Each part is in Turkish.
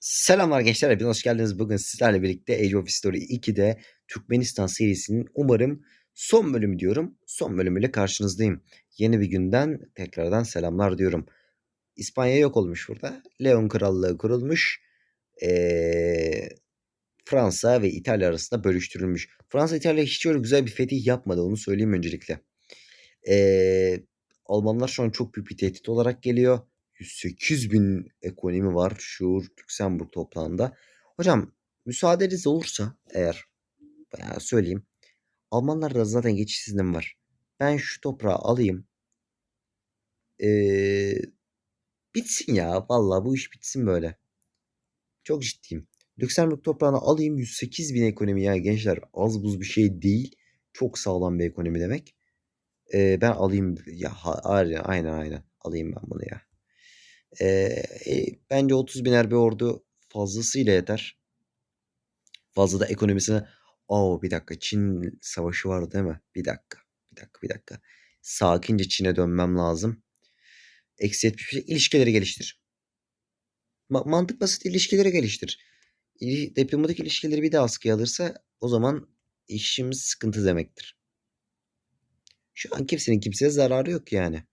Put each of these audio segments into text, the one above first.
Selamlar gençler, hepiniz hoş geldiniz. Bugün sizlerle birlikte Age of History 2'de Türkmenistan serisinin umarım son bölümü diyorum. Son bölümüyle karşınızdayım. Yeni bir günden tekrardan selamlar diyorum. İspanya yok olmuş burada. Leon Krallığı kurulmuş. Ee, Fransa ve İtalya arasında bölüştürülmüş. Fransa İtalya hiç öyle güzel bir fetih yapmadı onu söyleyeyim öncelikle. Ee, Almanlar şu an çok büyük bir tehdit olarak geliyor. 108 bin ekonomi var şu Lüksemburg toprağında. Hocam müsaadeniz olursa eğer bayağı söyleyeyim. Almanlarda zaten geçiş iznim var. Ben şu toprağı alayım. Ee, bitsin ya. Vallahi bu iş bitsin böyle. Çok ciddiyim. Lüksemburg toprağını alayım 108 bin ekonomi ya gençler az buz bir şey değil. Çok sağlam bir ekonomi demek. Ee, ben alayım ya aynen aynen alayım ben bunu ya. Ee, e, bence 30 biner bir ordu fazlasıyla yeter. Fazla da ekonomisine... Oo bir dakika Çin savaşı vardı değil mi? Bir dakika. Bir dakika bir dakika. Sakince Çin'e dönmem lazım. Eksi 75 ilişkileri geliştir. Ma- mantık basit ilişkileri geliştir. İli- diplomatik ilişkileri bir de askıya alırsa o zaman işimiz sıkıntı demektir. Şu an kimsenin kimseye zararı yok yani.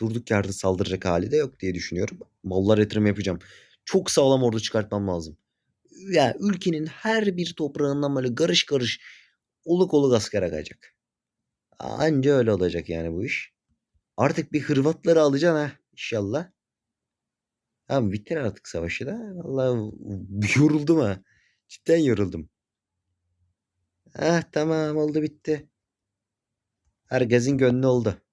Durduk yerde saldıracak hali de yok diye düşünüyorum. Mallar yatırım yapacağım. Çok sağlam ordu çıkartmam lazım. Yani ülkenin her bir toprağından böyle karış karış oluk oluk asker akacak. Anca öyle olacak yani bu iş. Artık bir Hırvatları alacaksın ha inşallah. Abi bitir artık savaşı da. Vallahi yoruldum ha. Cidden yoruldum. Ah tamam oldu bitti. Herkesin gönlü oldu.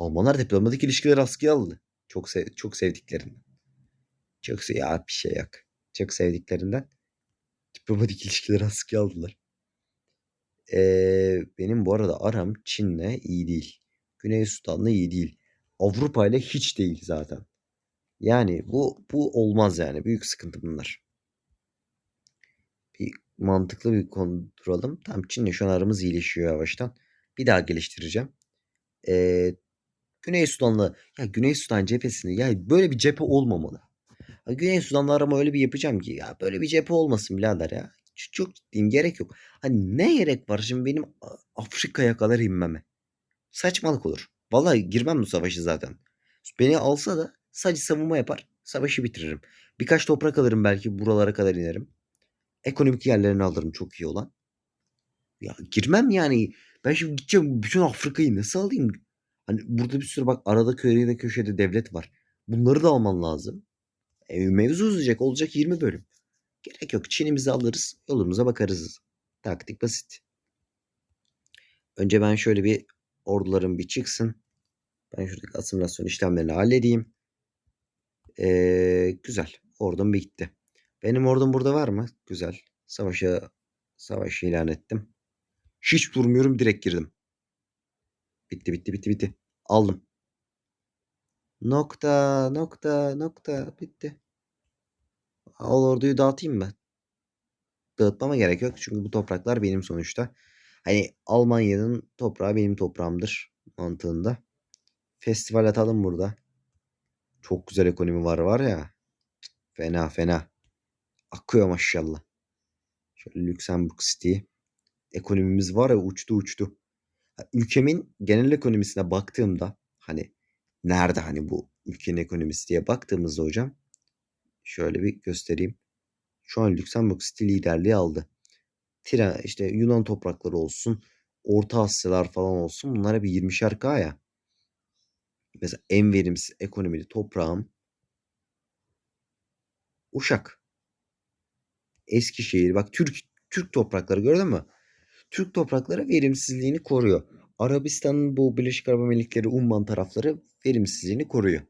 Almanlar diplomatik ilişkileri askıya aldı. Çok sev çok sevdiklerinden. Çok sev ya bir şey yok. Çok sevdiklerinden diplomatik ilişkileri askıya aldılar. Ee, benim bu arada aram Çin'le iyi değil. Güney Sudan'la iyi değil. Avrupa ile hiç değil zaten. Yani bu bu olmaz yani. Büyük sıkıntı bunlar. Bir mantıklı bir konu duralım. Tam Çin'le şu an aramız iyileşiyor yavaştan. Bir daha geliştireceğim. Ee, Güney Sudan'la ya Güney Sudan cephesini ya böyle bir cephe olmamalı. Ya Güney Sudan'la arama öyle bir yapacağım ki ya böyle bir cephe olmasın birader ya. Ç- Çok ciddiyim gerek yok. Hani ne gerek var şimdi benim Afrika'ya kadar inmeme. Saçmalık olur. Vallahi girmem bu savaşı zaten. Beni alsa da sadece savunma yapar. Savaşı bitiririm. Birkaç toprak alırım belki buralara kadar inerim. Ekonomik yerlerini alırım çok iyi olan. Ya girmem yani. Ben şimdi gideceğim bütün Afrika'yı nasıl alayım? Hani burada bir sürü bak arada köyde köşede devlet var. Bunları da alman lazım. E, mevzu uzayacak. Olacak 20 bölüm. Gerek yok. Çin'imizi alırız. Yolumuza bakarız. Taktik basit. Önce ben şöyle bir ordularım bir çıksın. Ben şuradaki asimilasyon işlemlerini halledeyim. Ee, güzel. Ordum bitti. Benim ordum burada var mı? Güzel. Savaşa savaş ilan ettim. Hiç durmuyorum direkt girdim. Bitti bitti bitti bitti. Aldım. Nokta nokta nokta bitti. Al orduyu dağıtayım mı? Dağıtmama gerek yok çünkü bu topraklar benim sonuçta. Hani Almanya'nın toprağı benim toprağımdır mantığında. Festival atalım burada. Çok güzel ekonomi var var ya. Fena fena. Akıyor maşallah. Şöyle Lüksemburg City. Ekonomimiz var ya uçtu uçtu. Ülkemin genel ekonomisine baktığımda hani nerede hani bu ülkenin ekonomisi diye baktığımızda hocam şöyle bir göstereyim. Şu an Lüksemburg City liderliği aldı. Tira işte Yunan toprakları olsun, Orta Asyalar falan olsun bunlara bir 20'şer K ya. Mesela en verimsiz ekonomili toprağım Uşak. Eskişehir. Bak Türk Türk toprakları gördün mü? Türk toprakları verimsizliğini koruyor. Arabistan'ın bu Birleşik Arap Emirlikleri, Umman tarafları verimsizliğini koruyor.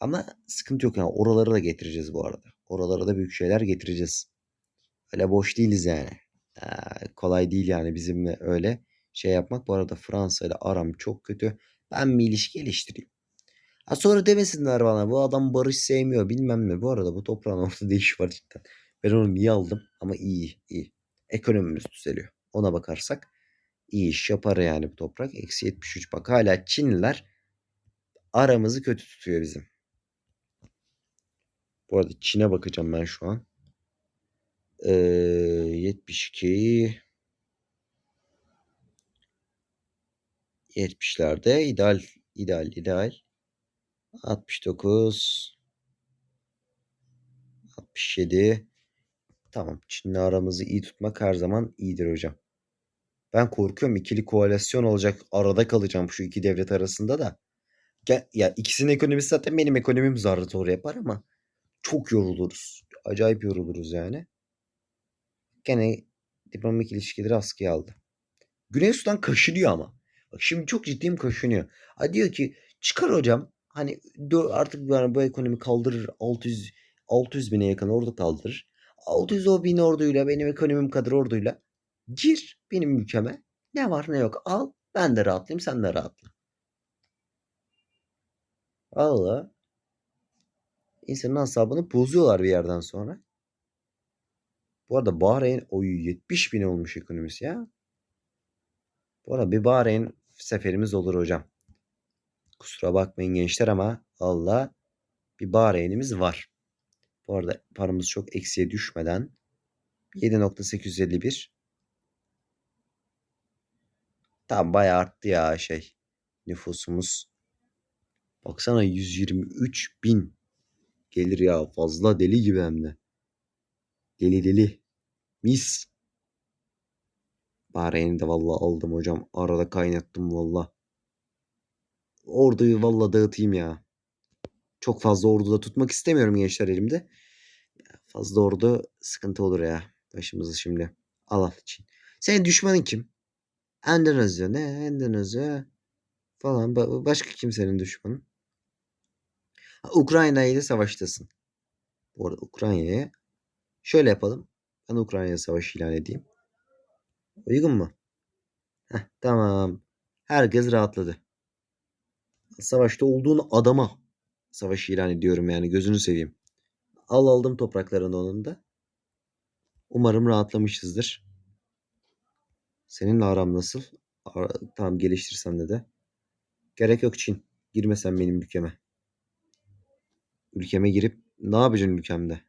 Ama sıkıntı yok yani oraları da getireceğiz bu arada. Oralara da büyük şeyler getireceğiz. Öyle boş değiliz yani. Ee, kolay değil yani bizimle öyle şey yapmak. Bu arada Fransa ile aram çok kötü. Ben bir ilişki geliştireyim. Ha sonra demesinler bana bu adam barış sevmiyor bilmem ne. Bu arada bu toprağın ortada iş var cidden. Ben onu niye aldım? Ama iyi iyi. Ekonomimiz düzeliyor. Ona bakarsak iyi iş yapar yani bu toprak. Eksi 73 bak hala Çinliler aramızı kötü tutuyor bizim. Bu arada Çin'e bakacağım ben şu an. Ee, 72 70'lerde ideal ideal ideal 69 67 Tamam. Çin'le aramızı iyi tutmak her zaman iyidir hocam. Ben korkuyorum ikili koalisyon olacak. Arada kalacağım şu iki devlet arasında da. Ya ikisinin ekonomisi zaten benim ekonomim zarra doğru yapar ama çok yoruluruz. Acayip yoruluruz yani. Gene diplomatik ilişkileri askıya aldı. Güney Sudan kaşınıyor ama. Bak şimdi çok ciddiyim kaşınıyor. Ha diyor ki çıkar hocam. Hani artık bu ekonomi kaldırır 600 600 bine yakın ordu kaldırır. 600 o bin orduyla benim ekonomim kadar orduyla gir benim ülkeme. Ne var ne yok al. Ben de rahatlayayım sen de rahatla. Valla insanın asabını bozuyorlar bir yerden sonra. Bu arada Bahreyn oyu 70 bin olmuş ekonomisi ya. Bu arada bir Bahreyn seferimiz olur hocam. Kusura bakmayın gençler ama Allah bir Bahreyn'imiz var. Bu arada paramız çok eksiye düşmeden 7.851 Tam bayağı arttı ya şey nüfusumuz. Baksana 123 bin gelir ya fazla deli gibi hem de. Deli deli. Mis. Bahreyn'i de valla aldım hocam. Arada kaynattım valla. Orduyu valla dağıtayım ya. Çok fazla orduda tutmak istemiyorum gençler elimde. Fazla ordu sıkıntı olur ya. Başımızı şimdi. Al al için. Senin düşmanın kim? Endonezya ne? Endonezya falan. Ba- başka kimsenin düşmanı? Ha, Ukrayna ile savaştasın. Bu arada Ukrayna'ya şöyle yapalım. Ben Ukrayna savaşı ilan edeyim. Uygun mu? Heh, tamam. Herkes rahatladı. Savaşta olduğun adama savaşı ilan ediyorum yani gözünü seveyim. Al aldım topraklarını onun da. Umarım rahatlamışızdır. Seninle aram nasıl? Ara, tamam geliştirsen de de. Gerek yok Çin. Girme sen benim ülkeme. Ülkeme girip ne yapacaksın ülkemde?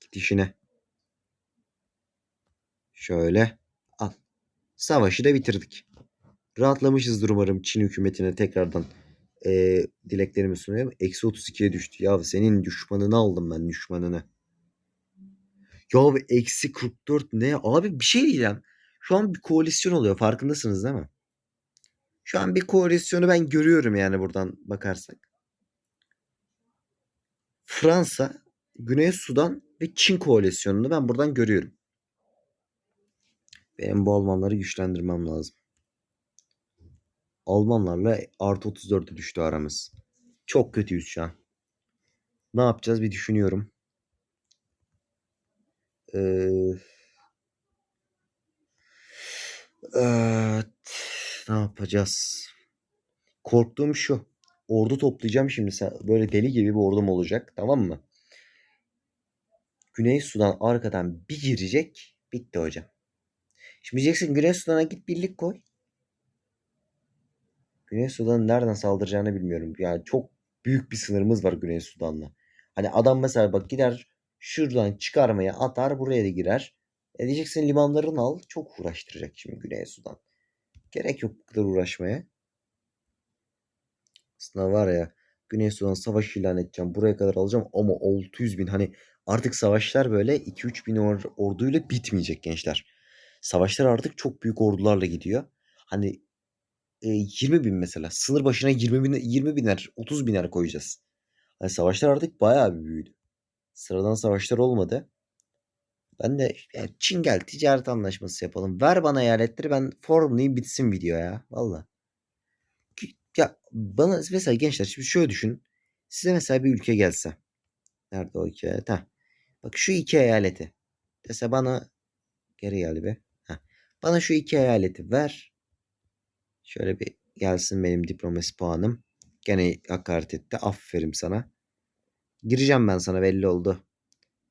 Git işine. Şöyle al. Savaşı da bitirdik. Rahatlamışızdır umarım Çin hükümetine tekrardan e, dileklerimi sunuyorum. Eksi 32'ye düştü. Ya senin düşmanını aldım ben düşmanını. Ya eksi 44 ne? Abi bir şey diyeceğim. Şu an bir koalisyon oluyor. Farkındasınız değil mi? Şu an bir koalisyonu ben görüyorum yani buradan bakarsak. Fransa, Güney Sudan ve Çin koalisyonunu ben buradan görüyorum. Benim bu Almanları güçlendirmem lazım. Almanlarla artı 34'e düştü aramız. Çok kötüyüz şu an. Ne yapacağız bir düşünüyorum. Ee, evet, ne yapacağız? Korktuğum şu. Ordu toplayacağım şimdi. Böyle deli gibi bir ordum olacak. Tamam mı? Güney Sudan arkadan bir girecek. Bitti hocam. Şimdi diyeceksin Güney Sudan'a git birlik koy. Güney Sudan'ın nereden saldıracağını bilmiyorum. Yani çok büyük bir sınırımız var Güney Sudan'la. Hani adam mesela bak gider şuradan çıkarmaya atar buraya da girer. E diyeceksin limanlarını al. Çok uğraştıracak şimdi Güney Sudan. Gerek yok bu kadar uğraşmaya. Aslında var ya Güney Sudan savaş ilan edeceğim. Buraya kadar alacağım ama 600 bin hani artık savaşlar böyle 2-3 bin or- orduyla bitmeyecek gençler. Savaşlar artık çok büyük ordularla gidiyor. Hani e, 20 bin mesela sınır başına 20 bin 20 biner 30 biner koyacağız. Hani savaşlar artık bayağı bir büyüdü. Sıradan savaşlar olmadı. Ben de yani Çin gel ticaret anlaşması yapalım. Ver bana eyaletleri ben formlayayım bitsin video ya. Valla. Ya bana mesela gençler şimdi şöyle düşün. Size mesela bir ülke gelse. Nerede o iki eyalet? Bak şu iki eyaleti. Dese bana geri gel be. Heh. Bana şu iki eyaleti ver. Şöyle bir gelsin benim diplomasi puanım. Gene hakaret etti. Aferin sana. Gireceğim ben sana belli oldu.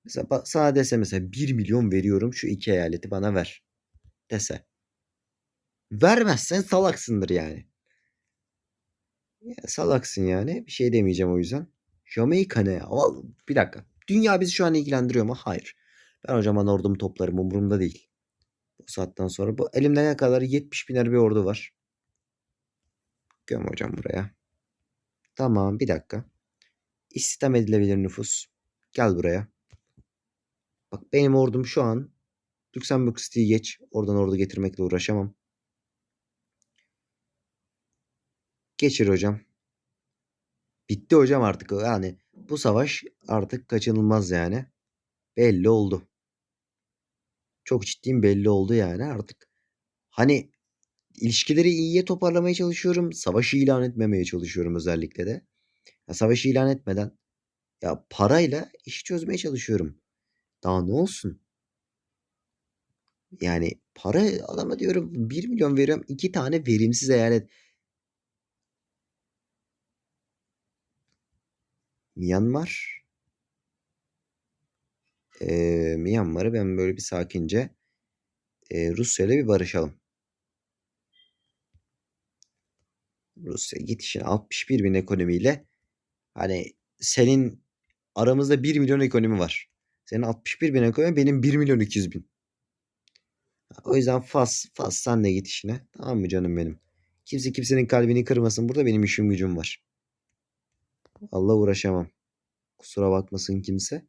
Mesela sana dese mesela 1 milyon veriyorum şu iki eyaleti bana ver. Dese. Vermezsen salaksındır yani. Ya, salaksın yani. Bir şey demeyeceğim o yüzden. Jamaika ne ya? Bir dakika. dünya bizi şu an ilgilendiriyor mu? Hayır. Ben hocam ordumu toplarım umurumda değil. Bu saatten sonra bu elimde ne kadar 70 biner bir ordu var. Göm hocam buraya. Tamam bir dakika. İstihdam edilebilir nüfus. Gel buraya. Bak benim ordum şu an Lüksemburg City'yi geç. Oradan ordu getirmekle uğraşamam. Geçir hocam. Bitti hocam artık. Yani bu savaş artık kaçınılmaz yani. Belli oldu. Çok ciddiyim belli oldu yani artık. Hani ilişkileri iyiye toparlamaya çalışıyorum. Savaşı ilan etmemeye çalışıyorum özellikle de. Ya savaşı ilan etmeden ya parayla işi çözmeye çalışıyorum. Daha ne olsun? Yani para adama diyorum 1 milyon veriyorum. 2 tane verimsiz eyalet. Myanmar. Ee, Myanmar'ı ben böyle bir sakince e, Rusya ile bir barışalım. Rusya git işine 61 bin ekonomiyle hani senin aramızda 1 milyon ekonomi var. Senin 61 bin ekonomi benim 1 milyon 200 bin. O yüzden Fas, Fas sen de git işine. Tamam mı canım benim? Kimse kimsenin kalbini kırmasın. Burada benim işim gücüm var. Allah uğraşamam. Kusura bakmasın kimse.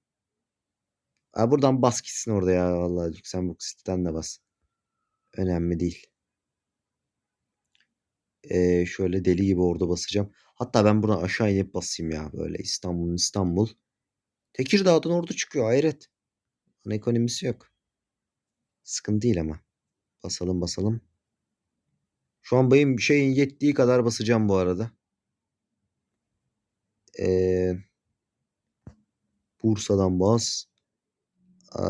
Ha, buradan bas gitsin orada ya. Vallahi Lüksemburg City'den de bas. Önemli değil. Ee, şöyle deli gibi orada basacağım. Hatta ben buna aşağı inip basayım ya. Böyle İstanbul İstanbul. Tekirdağ'dan orada çıkıyor hayret. Onun ekonomisi yok. Sıkıntı değil ama. Basalım basalım. Şu an benim şeyin yettiği kadar basacağım bu arada. Ee, Bursa'dan bas. Ee,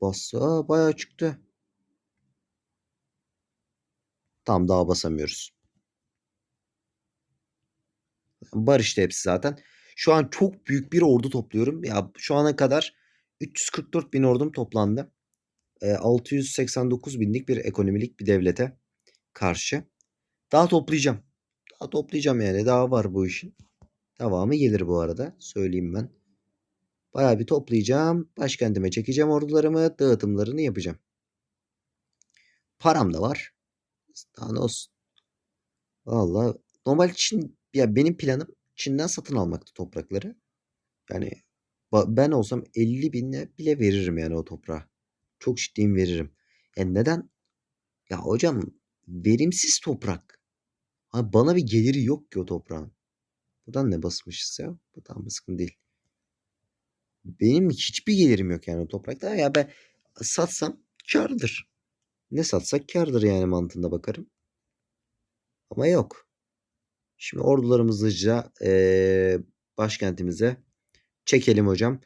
bas. Aa, bayağı çıktı. Tam daha basamıyoruz. Barıştı hepsi zaten. Şu an çok büyük bir ordu topluyorum. Ya şu ana kadar 344 bin ordum toplandı. E, 689 binlik bir ekonomilik bir devlete karşı. Daha toplayacağım. Daha toplayacağım yani. Daha var bu işin. Devamı gelir bu arada. Söyleyeyim ben. Bayağı bir toplayacağım. Başkentime çekeceğim ordularımı. Dağıtımlarını yapacağım. Param da var. Daha ne olsun. Valla normal Çin ya benim planım Çin'den satın almaktı toprakları. Yani ben olsam 50 binle bile veririm yani o toprağa. Çok ciddiyim veririm. Yani neden? Ya hocam verimsiz toprak. Abi bana bir geliri yok ki o toprağın. Buradan ne basmışız ya? Bu tam sıkıntı değil. Benim hiçbir gelirim yok yani o toprakta. Ya ben satsam kardır. Ne satsak kardır yani mantığında bakarım. Ama yok. Şimdi ordularımızı hızlıca e, başkentimize çekelim hocam.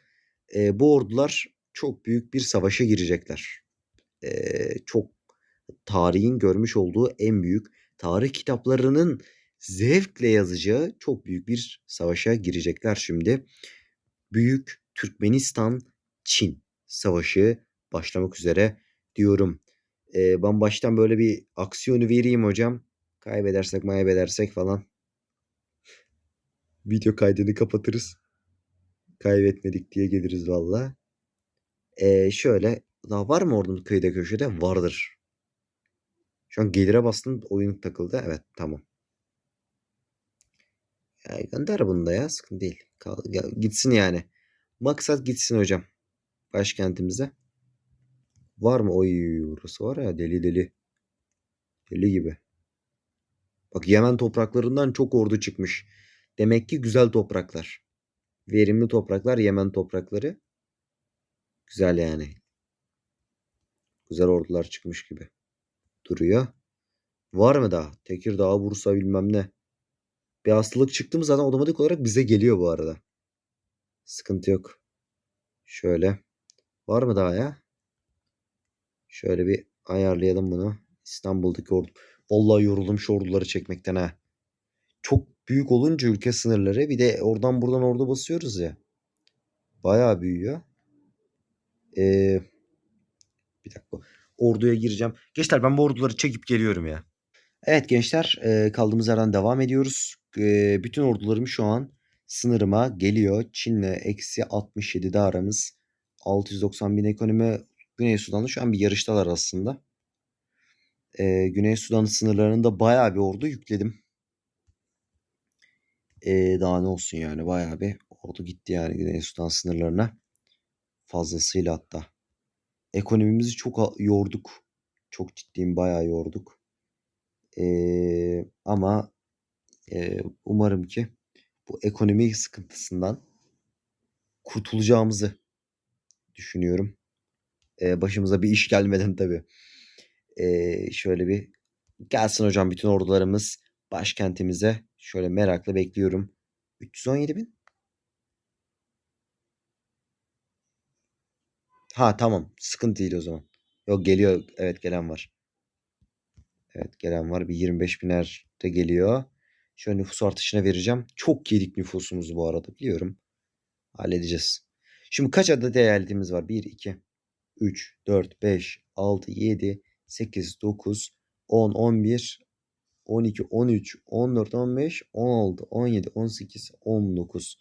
E, bu ordular çok büyük bir savaşa girecekler. E, çok tarihin görmüş olduğu en büyük tarih kitaplarının zevkle yazacağı çok büyük bir savaşa girecekler şimdi. Büyük Türkmenistan Çin savaşı başlamak üzere diyorum. Ee, ben baştan böyle bir aksiyonu vereyim hocam. Kaybedersek maybedersek falan. Video kaydını kapatırız. Kaybetmedik diye geliriz valla. Ee, şöyle daha var mı ordunun kıyıda köşede? Vardır. Şu an gelire bastın oyun takıldı. Evet tamam. Ya gönder bunu da ya sıkıntı değil. Kal, ya, gitsin yani. Maksat gitsin hocam. Başkentimize. Var mı? Oy burası var ya deli deli. Deli gibi. Bak Yemen topraklarından çok ordu çıkmış. Demek ki güzel topraklar. Verimli topraklar Yemen toprakları. Güzel yani. Güzel ordular çıkmış gibi. Duruyor. Var mı daha? Tekirdağ, Bursa bilmem ne. Bir hastalık çıktı mı zaten otomatik olarak bize geliyor bu arada. Sıkıntı yok. Şöyle. Var mı daha ya? Şöyle bir ayarlayalım bunu. İstanbul'daki ordu. Vallahi yoruldum şu orduları çekmekten ha. Çok büyük olunca ülke sınırları bir de oradan buradan ordu basıyoruz ya. Bayağı büyüyor. Ee, bir dakika. Orduya gireceğim. Gençler ben bu orduları çekip geliyorum ya. Evet gençler kaldığımız yerden devam ediyoruz. Bütün ordularımı şu an sınırıma geliyor. Çin'le eksi 67'de aramız. 690 bin ekonomi Güney Sudan'da şu an bir yarıştalar aslında. Güney Sudan sınırlarında bayağı bir ordu yükledim. Ee, daha ne olsun yani bayağı bir ordu gitti yani Güney Sudan sınırlarına. Fazlasıyla hatta. Ekonomimizi çok yorduk. Çok ciddiyim bayağı yorduk. Ee, ama e, umarım ki bu ekonomi sıkıntısından kurtulacağımızı düşünüyorum. Ee, başımıza bir iş gelmeden tabii. Ee, şöyle bir gelsin hocam bütün ordularımız başkentimize. Şöyle merakla bekliyorum. 317 bin. Ha tamam. Sıkıntı değil o zaman. Yok geliyor. Evet gelen var. Evet gelen var. Bir 25 biner de geliyor. Şöyle nüfus artışına vereceğim. Çok yedik nüfusumuzu bu arada biliyorum. Halledeceğiz. Şimdi kaç adet eyaletimiz var? 1, 2, 3, 4, 5, 6, 7, 8, 9, 10, 11, 12, 13, 14, 15, 16, 17, 18, 19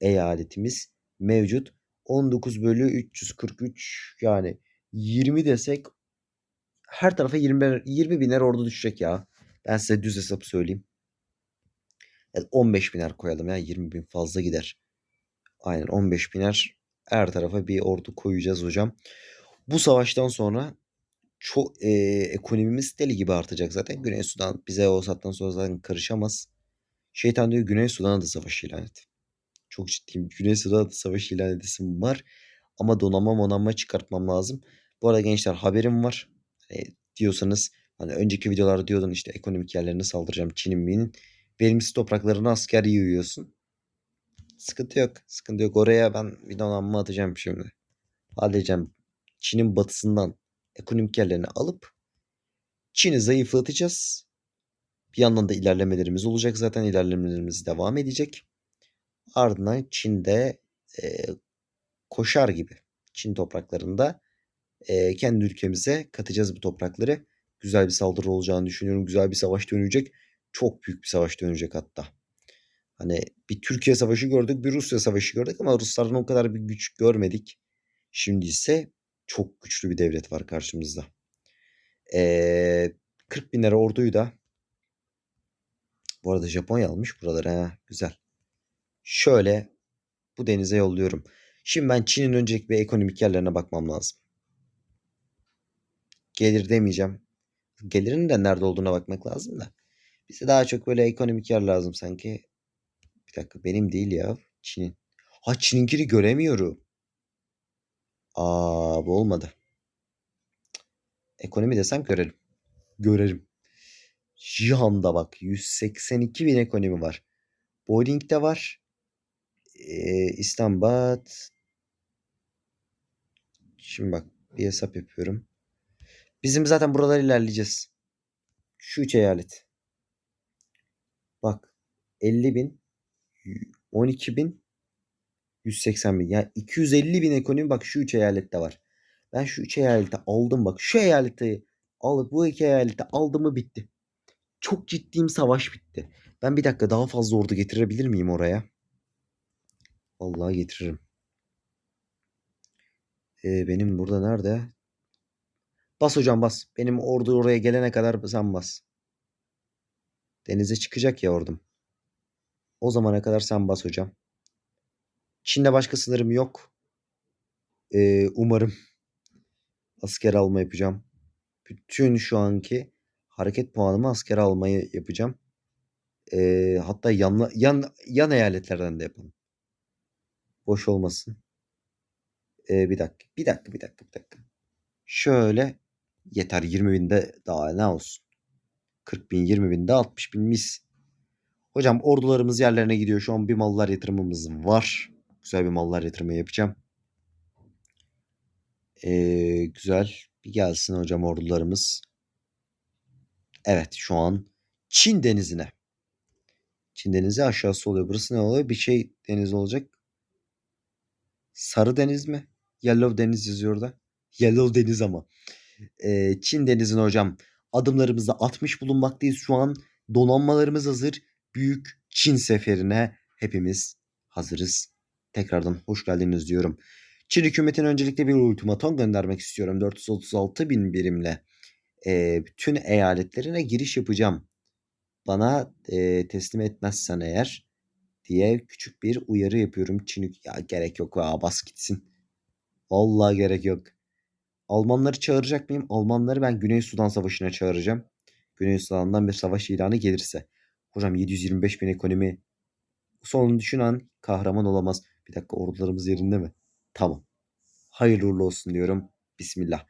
eyaletimiz mevcut. 19 bölü 343 yani 20 desek her tarafa 20, 20 biner orada düşecek ya. Ben size düz hesap söyleyeyim. Yani 15 biner koyalım ya 20 bin fazla gider. Aynen 15 biner her tarafa bir ordu koyacağız hocam. Bu savaştan sonra çok e, ekonomimiz deli gibi artacak zaten. Güney Sudan bize o saatten sonra zaten karışamaz. Şeytan diyor Güney Sudan'a da savaş ilan et. Çok ciddiyim. Güney Sudan'a da savaş ilan edesim var. Ama donanma monanma çıkartmam lazım. Bu arada gençler haberim var. E, diyorsanız hani önceki videolarda diyordun işte ekonomik yerlerine saldıracağım Çin'in minin. Verimsiz topraklarına asker yığıyorsun. Sıkıntı yok. Sıkıntı yok. Oraya ben bir donanma atacağım şimdi. Halledeceğim. Çin'in batısından ekonomik yerlerini alıp Çin'i zayıflatacağız. Bir yandan da ilerlemelerimiz olacak zaten ilerlemelerimiz devam edecek. Ardından Çin'de e, koşar gibi Çin topraklarında e, kendi ülkemize katacağız bu toprakları. Güzel bir saldırı olacağını düşünüyorum. Güzel bir savaş dönecek. Çok büyük bir savaş dönecek hatta. Hani bir Türkiye savaşı gördük, bir Rusya savaşı gördük ama Ruslardan o kadar bir güç görmedik. Şimdi ise çok güçlü bir devlet var karşımızda. Ee, 40 bin lira orduyu da bu arada Japonya almış buraları ha güzel. Şöyle bu denize yolluyorum. Şimdi ben Çin'in önceki bir ekonomik yerlerine bakmam lazım. Gelir demeyeceğim. Gelirin de nerede olduğuna bakmak lazım da. Bize daha çok böyle ekonomik yer lazım sanki. Bir dakika benim değil ya. Çin'in. Ha Çin'inkini göremiyorum. Aa bu olmadı. Ekonomi desem görelim. Görelim. Jihan'da bak 182 bin ekonomi var. Boeing'de var. Ee, İstanbul. Şimdi bak bir hesap yapıyorum. Bizim zaten buralar ilerleyeceğiz. Şu üç eyalet. Bak 50 bin 12 bin 180 bin. Yani 250 bin ekonomi bak şu üç eyalette var. Ben şu üç eyalette aldım bak. Şu eyaleti alıp bu iki eyalette aldım mı bitti. Çok ciddiyim savaş bitti. Ben bir dakika daha fazla ordu getirebilir miyim oraya? Vallahi getiririm. Ee, benim burada nerede? Bas hocam bas. Benim ordu oraya gelene kadar sen bas. Denize çıkacak ya ordum. O zamana kadar sen bas hocam. Çin'de başka sınırım yok. Ee, umarım asker alma yapacağım. Bütün şu anki hareket puanımı asker almayı yapacağım. Ee, hatta yan, yan, yan eyaletlerden de yapalım. Boş olmasın. Ee, bir dakika, bir dakika, bir dakika, bir dakika. Şöyle yeter 20 binde daha ne olsun. 40 bin, 20 binde 60 bin mis. Hocam ordularımız yerlerine gidiyor. Şu an bir mallar yatırımımız var. Güzel bir mallar yatırımı yapacağım. Ee, güzel. Bir gelsin hocam ordularımız. Evet şu an Çin denizine. Çin denizi aşağısı oluyor. Burası ne oluyor? Bir şey deniz olacak. Sarı deniz mi? Yellow deniz yazıyor da. Yellow deniz ama. Ee, Çin denizine hocam adımlarımızı atmış bulunmaktayız şu an. Donanmalarımız hazır. Büyük Çin seferine hepimiz hazırız. Tekrardan hoş geldiniz diyorum. Çin hükümetine öncelikle bir ultimatom göndermek istiyorum. 436 bin birimle e, bütün eyaletlerine giriş yapacağım. Bana e, teslim etmezsen eğer diye küçük bir uyarı yapıyorum. Çin ya gerek yok ya bas gitsin. Vallahi gerek yok. Almanları çağıracak mıyım? Almanları ben Güney Sudan Savaşı'na çağıracağım. Güney Sudan'dan bir savaş ilanı gelirse. Hocam 725 bin ekonomi. Sonunu düşünen kahraman olamaz. Bir dakika ordularımız yerinde mi? Tamam. Hayırlı uğurlu olsun diyorum. Bismillah.